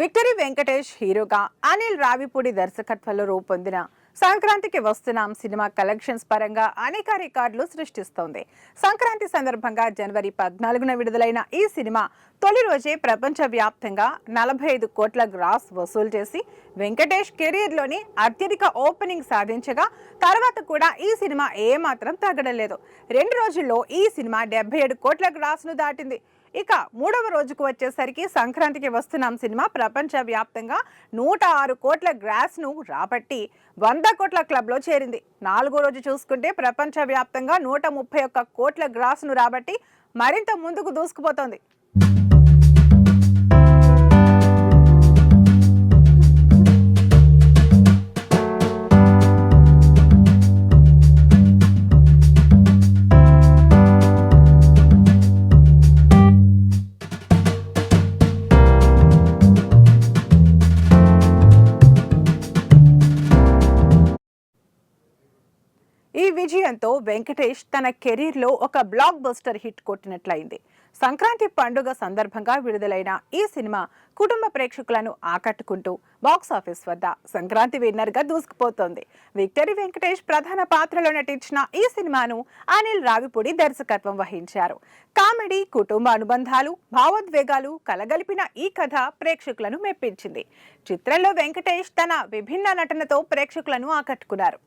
Victory Venkatesh హీరోగా అనిల్ రావిపూడి దర్శకత్వంలో రూపొందిన సంక్రాంతికి వస్తున్నాం సినిమా కలెక్షన్స్ పరంగా అనేక రికార్డులు సృష్టిస్తోంది. సంక్రాంతి సందర్భంగా జనవరి పద్నాలుగున విడుదలైన ఈ సినిమా తొలి రోజే ప్రపంచవ్యాప్తంగా నలభై ఐదు కోట్ల గ్రాస్ వసూలు చేసి వెంకటేష్ కెరీర్లోని అత్యధిక ఓపెనింగ్ సాధించగా తర్వాత కూడా ఈ సినిమా ఏమాత్రం తగ్గడం రెండు రోజుల్లో ఈ సినిమా డెబ్బై ఏడు కోట్ల గ్రాస్ను దాటింది. ఇక మూడవ రోజుకు వచ్చేసరికి సంక్రాంతికి వస్తున్నాం సినిమా ప్రపంచవ్యాప్తంగా నూట ఆరు కోట్ల గ్రాస్ను రాబట్టి వంద కోట్ల క్లబ్లో చేరింది. నాలుగో రోజు చూసుకుంటే ప్రపంచవ్యాప్తంగా నూట ముప్పై ఒక్క కోట్ల గ్రాస్ను రాబట్టి మరింత ముందుకు దూసుకుపోతోంది. ఈ విజయంతో వెంకటేష్ తన కెరీర్లో ఒక బ్లాక్ బస్టర్ హిట్ కొట్టినట్లయింది. సంక్రాంతి పండుగ సందర్భంగా విడుదలైన ఈ సినిమా కుటుంబ ప్రేక్షకులను ఆకట్టుకుంటూ బాక్స్ ఆఫీస్ వద్ద సంక్రాంతి విన్నర్గా దూసుకుపోతోంది. విక్టరీ వెంకటేష్ ప్రధాన పాత్రలో నటించిన ఈ సినిమాను అనిల్ రావిపూడి దర్శకత్వం వహించారు. కామెడీ కుటుంబ అనుబంధాలు భావోద్వేగాలు కలగలిపిన ఈ కథ ప్రేక్షకులను మెప్పించింది. చిత్రంలో వెంకటేష్ తన విభిన్న నటనతో ప్రేక్షకులను ఆకట్టుకున్నారు.